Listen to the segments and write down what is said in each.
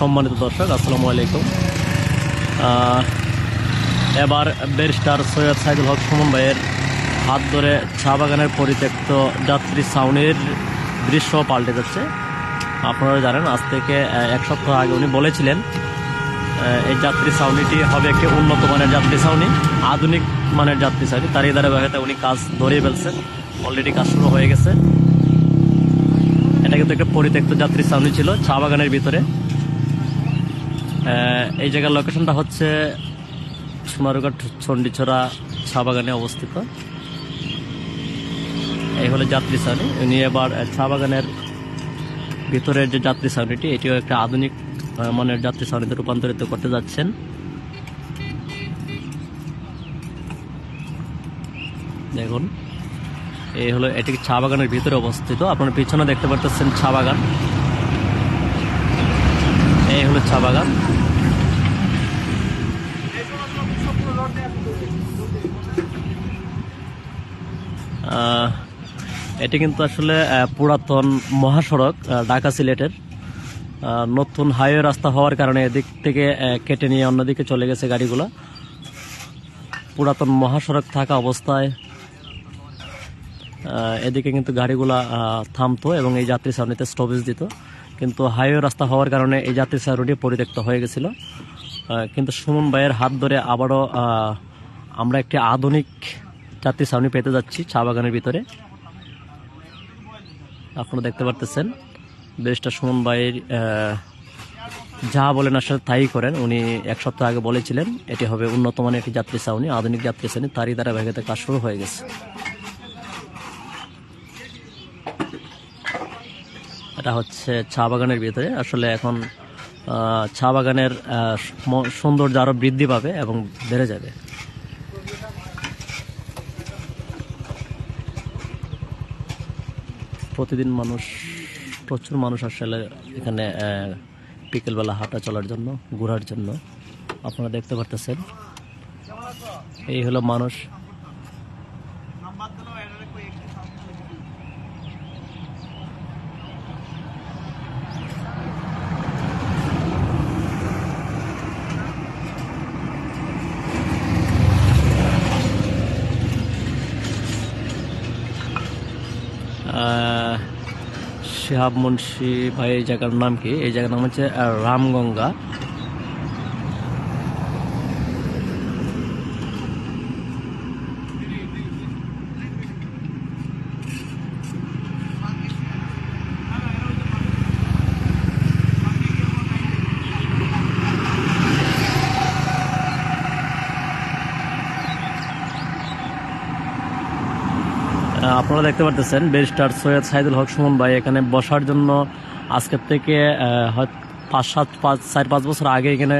সম্মানিত দর্শক, আসসালামু আলাইকুম। এবার ব্যারিস্টার সৈয়দ সাইদুল হক সুমন ভাইয়ের হাত ধরে চা বাগানের পরিত্যক্ত যাত্রী ছাউনির দৃশ্য পাল্টে যাচ্ছে। আপনারা জানেন, আজ থেকে এক সপ্তাহ আগে উনি বলেছিলেন এই যাত্রী ছাউনিটি হবে একটি উন্নত মানের যাত্রী ছাউনি, আধুনিক মানের যাত্রী ছাউনি। তার এই দ্বারা বাগাতে উনি কাজ ধরিয়ে ফেলছেন। অলরেডি কাজ শুরু হয়ে গেছে। এটা কিন্তু একটা পরিত্যক্ত যাত্রী ছাউনি ছিল চা বাগানের ভিতরে। এই জায়গার লোকেশনটা হচ্ছে সোনারুঘাট চণ্ডীছড়া চা বাগানে অবস্থিত। এই হলো যাত্রী ছাউনি উনি এবার চা বাগানের ভিতরের যে যাত্রী ছাউনিটি এটিও একটা আধুনিক মানের যাত্রী ছাউনিতে রূপান্তরিত করতে যাচ্ছেন। দেখুন, এই হলো এটি চা বাগানের ভিতরে অবস্থিত। আপনার পিছনে দেখতে পাচ্ছেন চা বাগান এই হলো চা বাগান এটি কিন্তু আসলে পুরাতন মহাসড়ক ঢাকা সিলেটের। নতুন হাইওয়ে রাস্তা হওয়ার কারণে এদিক থেকে কেটে নিয়ে অন্যদিকে চলে গেছে গাড়িগুলো। পুরাতন মহাসড়ক থাকা অবস্থায় এদিকে কিন্তু গাড়িগুলা থামতো এবং এই যাত্রী সারণিতে স্টপেজ দিত। কিন্তু হাইওয়ে রাস্তা হওয়ার কারণে এই যাত্রী সারণি পরিত্যক্ত হয়ে গেছিল। কিন্তু সুমন ভাইয়ের হাত ধরে আবারও আমরা একটি আধুনিক যাত্রী সারণি পেতে যাচ্ছি, চা বাগানের ভিতরে। আপনারা দেখতে পারতেছেন বেশটা সুমন ভাইয়ের যা বলেন আসলে তাই করেন। উনি এক সপ্তাহ আগে বলেছিলেন, এটি হবে উন্নত মানের একটি যাত্রী ছাউনি, আধুনিক যাত্রী ছাউনি, তারই দ্বারা ভেগেতে কাজ শুরু হয়ে গেছে। এটা হচ্ছে চা বাগানের ভিতরে। আসলে এখন চা বাগানের সৌন্দর্য আরও বৃদ্ধি পাবে এবং বেড়ে যাবে। প্রতিদিন মানুষ, প্রচুর মানুষ আসলে এখানে বিকেলবেলা হাঁটা চলার জন্য, ঘোরার জন্য। আপনারা দেখতে পারতেছেন। এই হলো মানুষ। শিহাব মুন্সি ভাই এই জায়গার নাম কি? এই জায়গার নাম হচ্ছে রামগঙ্গা। আপনারা দেখতে পারতেছেন ব্যারিস্টার সৈয়দ সাইদুল হক সুমন ভাই এখানে বসার জন্য আজকের থেকে পাঁচ সাত, পাঁচ, চার, পাঁচ বছর আগে এখানে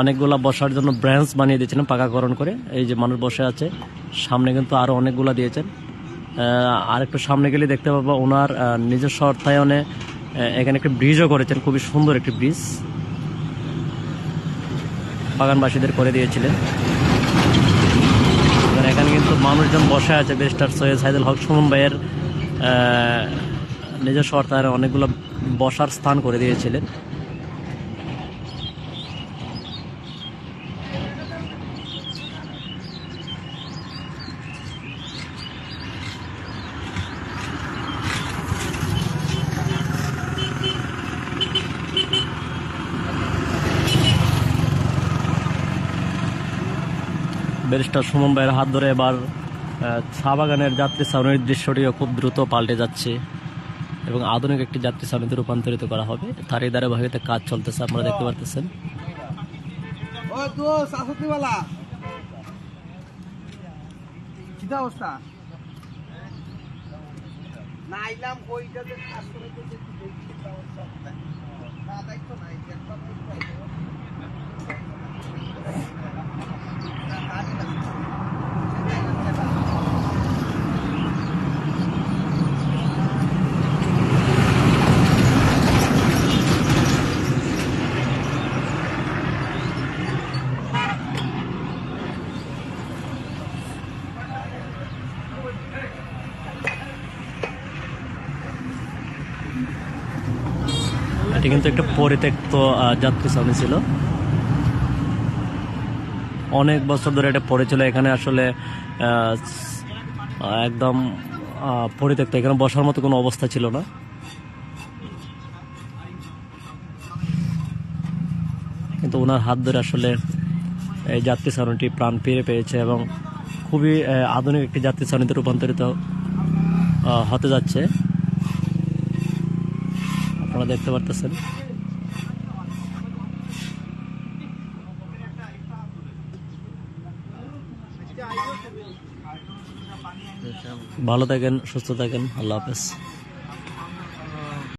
অনেকগুলা বসার জন্য ব্রাঞ্চ বানিয়ে দিয়েছিলেন, পাকাকরণ করে। এই যে মানুষ বসে আছে, সামনে কিন্তু আরও অনেকগুলা দিয়েছেন। আর একটু সামনে গেলে দেখতে পাবো ওনার নিজস্ব অর্থায়নে এখানে একটি ব্রিজও করেছেন, খুবই সুন্দর একটি ব্রিজ বাগানবাসীদের করে দিয়েছিলেন। মানুষজন বসে আছে বেস্টার সৈয়দ সাইদুল হক সুমন ভাইয়ের নিজস্ব অর্থায়নে অনেকগুলো বসার স্থান করে দিয়েছিলেন। ব্যারিস্টার সুমন ভাইয়ের হাত ধরে এবার চা বাগানের যাত্রী ছাউনির দৃশ্যটিও খুব দ্রুত পাল্টে যাচ্ছে এবং আধুনিক একটি যাত্রী ছাউনিতে রূপান্তরিত করা হবে। তারই দ্বারা ভাবিতে কাজ চলতেছে, আপনারা দেখতে পারতেছেন আইলাম ওইটা যে কাজ করে তো দেখি দেখি কিটা অবস্থা না দায়িত্ব নাই একবার এটি কিন্তু একটা পরিত্যক্ত যাত্রী ছাউনি ছিল। অনেক বছর ধরে এটা পড়েছিল এখানে আসলে একদম পরিত্যক্ত। এখানে বসার মতো কোনো অবস্থা ছিল না। কিন্তু ওনার হাত ধরে আসলে এই যাত্রী ছাউনিটি প্রাণ ফিরে পেয়েছে এবং খুবই আধুনিক একটি যাত্রী ছাউনিতে রূপান্তরিত হতে যাচ্ছে। আপনারা দেখতে পারতেছেন। ভালো থাকেন সুস্থ থাকেন আল্লাহ হাফেজ।